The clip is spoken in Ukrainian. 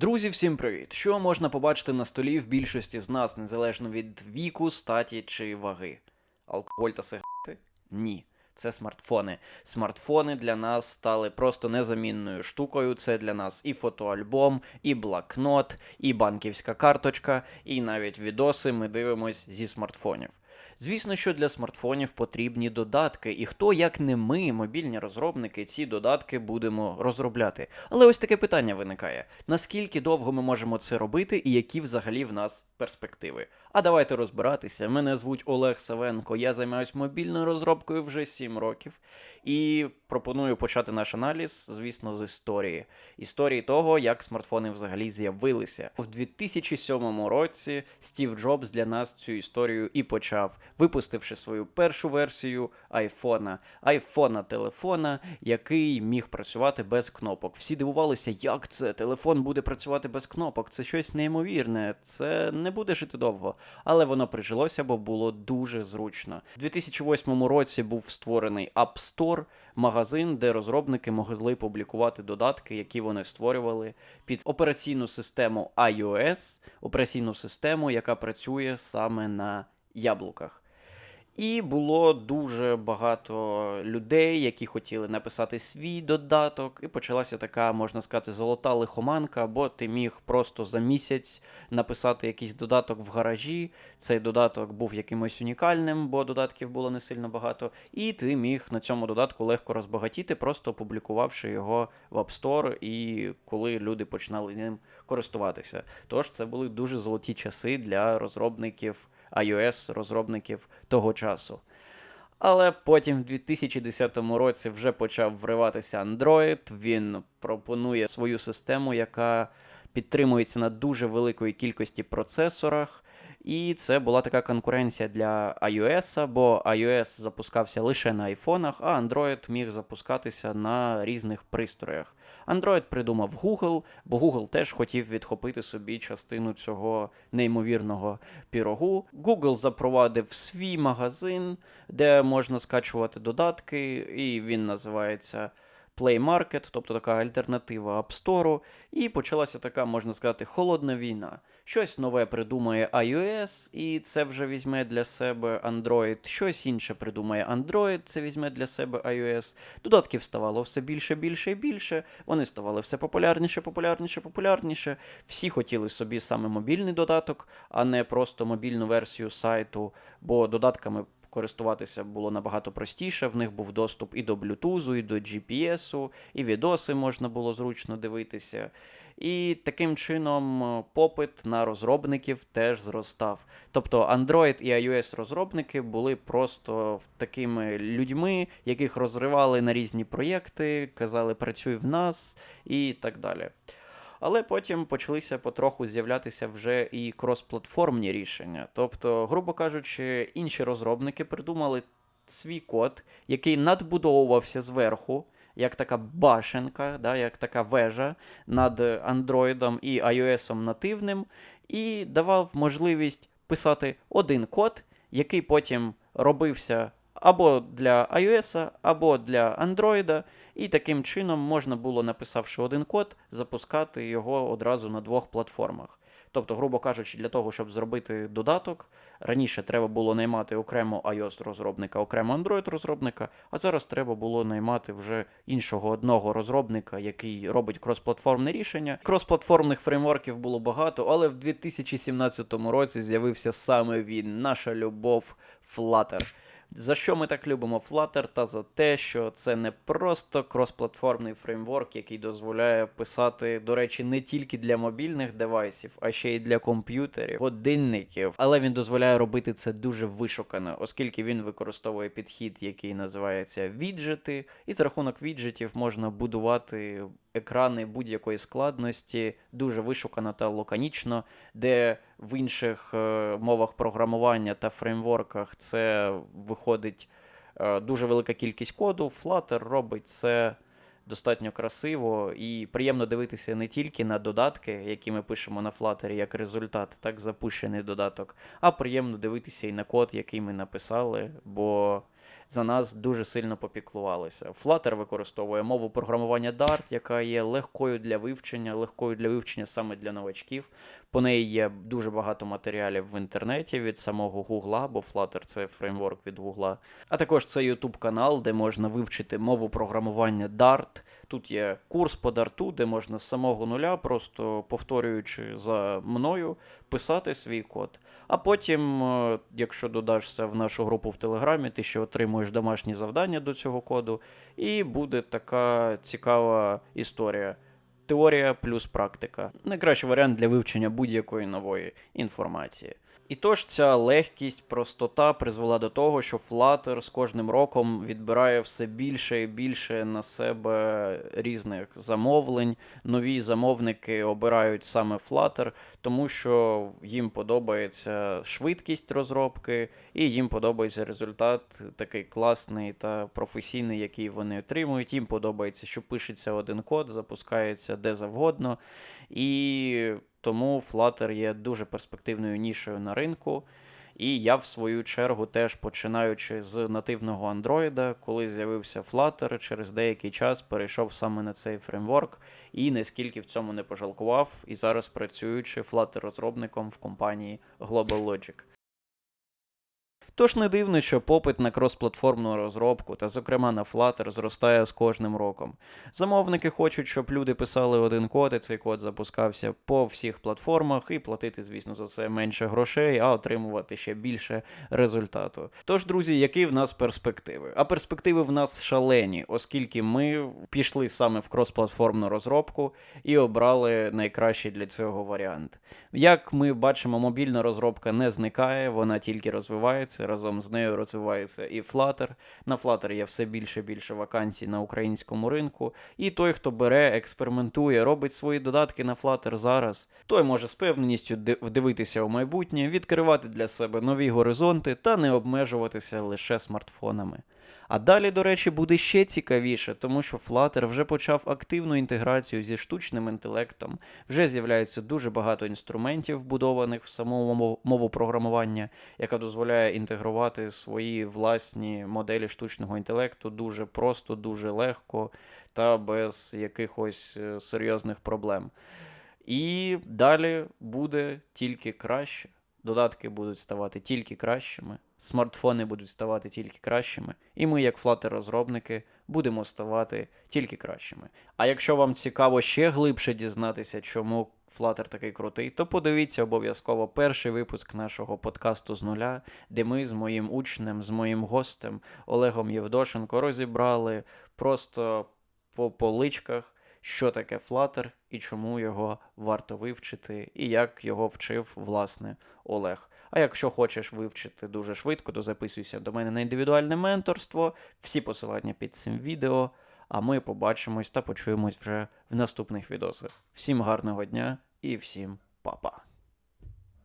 Друзі, всім привіт! Що можна побачити на столі в більшості з нас, незалежно від віку, статі чи ваги? Алкоголь та сигарети? Ні. Це смартфони. Смартфони для нас стали просто незамінною штукою. Це для нас і фотоальбом, і блокнот, і банківська карточка, і навіть відоси ми дивимось зі смартфонів. Звісно, що для смартфонів потрібні додатки, і хто, як не ми, мобільні розробники, ці додатки будемо розробляти. Але ось таке питання виникає: наскільки довго ми можемо це робити, і які взагалі в нас перспективи? А давайте розбиратися. Мене звуть Олег Савенко, я займаюся мобільною розробкою вже 7 років. І пропоную почати наш аналіз, звісно, з історії. Історії того, як смартфони взагалі з'явилися. У 2007 році Стів Джобс для нас цю історію і почав, випустивши свою першу версію айфона, айфона телефона, який міг працювати без кнопок. Всі дивувалися, як це телефон буде працювати без кнопок. Це щось неймовірне, це не буде жити довго. Але воно прижилося, бо було дуже зручно. У 2008 році був створений App Store, магазин, де розробники могли публікувати додатки, які вони створювали під операційну систему iOS, операційну систему, яка працює саме на яблуках. І було дуже багато людей, які хотіли написати свій додаток, і почалася така, можна сказати, золота лихоманка, бо ти міг просто за місяць написати якийсь додаток в гаражі. Цей додаток був якимось унікальним, бо додатків було не сильно багато. І ти міг на цьому додатку легко розбагатіти, просто опублікувавши його в App Store, і коли люди починали ним користуватися. Тож це були дуже золоті часи для розробників iOS, розробників того часу. Але потім в 2010 році вже почав вриватися Android. Він пропонує свою систему, яка підтримується на дуже великої кількості процесорах. І це була така конкуренція для iOS, бо iOS запускався лише на айфонах, а Android міг запускатися на різних пристроях. Android придумав Google, бо Google теж хотів відхопити собі частину цього неймовірного пірогу. Google запровадив свій магазин, де можна скачувати додатки, і він називається. Play Market, тобто така альтернатива App Store, і почалася така, можна сказати, холодна війна. Щось нове придумає iOS, і це вже візьме для себе Android. Щось інше придумає Android, це візьме для себе iOS. Додатків ставало все більше, більше і більше. Вони ставали все популярніше, популярніше, популярніше. Всі хотіли собі саме мобільний додаток, а не просто мобільну версію сайту, бо додатками користуватися було набагато простіше. В них був доступ і до Bluetooth, і до GPS, і відоси можна було зручно дивитися. І таким чином попит на розробників теж зростав. Тобто Android і iOS розробники були просто такими людьми, яких розривали на різні проєкти, казали працюй в нас і так далі. Але потім почалися потроху з'являтися вже і кросплатформні рішення. Тобто, грубо кажучи, інші розробники придумали свій код, який надбудовувався зверху, як така башенка, да, як така вежа над Android і iOS нативним, і давав можливість писати один код, який потім робився або для iOS, або для Android, і таким чином можна було, написавши один код, запускати його одразу на двох платформах. Тобто, грубо кажучи, для того, щоб зробити додаток, раніше треба було наймати окремо iOS-розробника, окремо Android-розробника, а зараз треба було наймати вже іншого одного розробника, який робить кросплатформне рішення. Кросплатформних фреймворків було багато, але в 2017 році з'явився саме він, наша любов Flutter. За що ми так любимо Flutter, та за те, що це не просто кросплатформний фреймворк, який дозволяє писати, до речі, не тільки для мобільних девайсів, а ще й для комп'ютерів, годинників. Але він дозволяє робити це дуже вишукано, оскільки він використовує підхід, який називається віджети, і за рахунок віджетів можна будувати екрани будь-якої складності, дуже вишукано та лаконічно, де в інших е, мовах програмування та фреймворках це виходить е, дуже велика кількість коду. Flutter робить це достатньо красиво і приємно дивитися не тільки на додатки, які ми пишемо на Flutter як результат, так запущений додаток, а приємно дивитися і на код, який ми написали, бо за нас дуже сильно попіклувалися. Flutter використовує мову програмування Dart, яка є легкою для вивчення, легкою для вивчення саме для новачків. По неї є дуже багато матеріалів в інтернеті від самого Гугла, бо Flutter це фреймворк від Гугла. А також це YouTube канал, де можна вивчити мову програмування Dart. Тут є курс по Dart, де можна з самого нуля, просто повторюючи за мною, писати свій код. А потім, е, якщо додашся в нашу групу в Телеграмі, ти ще отримуєш домашні завдання до цього коду, і буде така цікава історія. Теорія плюс практика. Найкращий варіант для вивчення будь-якої нової інформації. І тож ця легкість, простота призвела до того, що Flutter з кожним роком відбирає все більше і більше на себе різних замовлень. Нові замовники обирають саме Flutter, тому що їм подобається швидкість розробки, і їм подобається результат такий класний та професійний, який вони отримують. Їм подобається, що пишеться один код, запускається де завгодно. І тому Flutter є дуже перспективною нішою на ринку. І я, в свою чергу, теж починаючи з нативного Android, коли з'явився Flutter, через деякий час перейшов саме на цей фреймворк і наскільки в цьому не пожалкував, і зараз працюючи Flutter-розробником в компанії Global Logic. Тож не дивно, що попит на кросплатформну розробку та, зокрема, на Flutter зростає з кожним роком. Замовники хочуть, щоб люди писали один код, і цей код запускався по всіх платформах, і платити, звісно, за це менше грошей, а отримувати ще більше результату. Тож, друзі, які в нас перспективи? А перспективи в нас шалені, оскільки ми пішли саме в кросплатформну розробку і обрали найкращий для цього варіант. Як ми бачимо, мобільна розробка не зникає, вона тільки розвивається. Разом з нею розвивається і Flutter. На Flutter є все більше і більше вакансій на українському ринку. І той, хто бере, експериментує, робить свої додатки на Flutter зараз, той може з певненістю вдивитися у майбутнє, відкривати для себе нові горизонти та не обмежуватися лише смартфонами. А далі, до речі, буде ще цікавіше, тому що Flutter вже почав активну інтеграцію зі штучним інтелектом. Вже з'являється дуже багато інструментів, вбудованих в саму мову програмування, яка дозволяє інтегрувати свої власні моделі штучного інтелекту дуже просто, дуже легко та без якихось е, серйозних проблем. І далі буде тільки краще. Додатки будуть ставати тільки кращими, смартфони будуть ставати тільки кращими, і ми, як Flutter-розробники, будемо ставати тільки кращими. А якщо вам цікаво ще глибше дізнатися, чому Flutter такий крутий, то подивіться обов'язково перший випуск нашого подкасту з нуля, де ми з моїм учнем, з моїм гостем Олегом Євдошенко розібрали просто по поличках що таке Flutter і чому його варто вивчити, і як його вчив власне Олег. А якщо хочеш вивчити дуже швидко, то записуйся до мене на індивідуальне менторство. Всі посилання під цим відео. А ми побачимось та почуємось вже в наступних відосах. Всім гарного дня і всім па-па!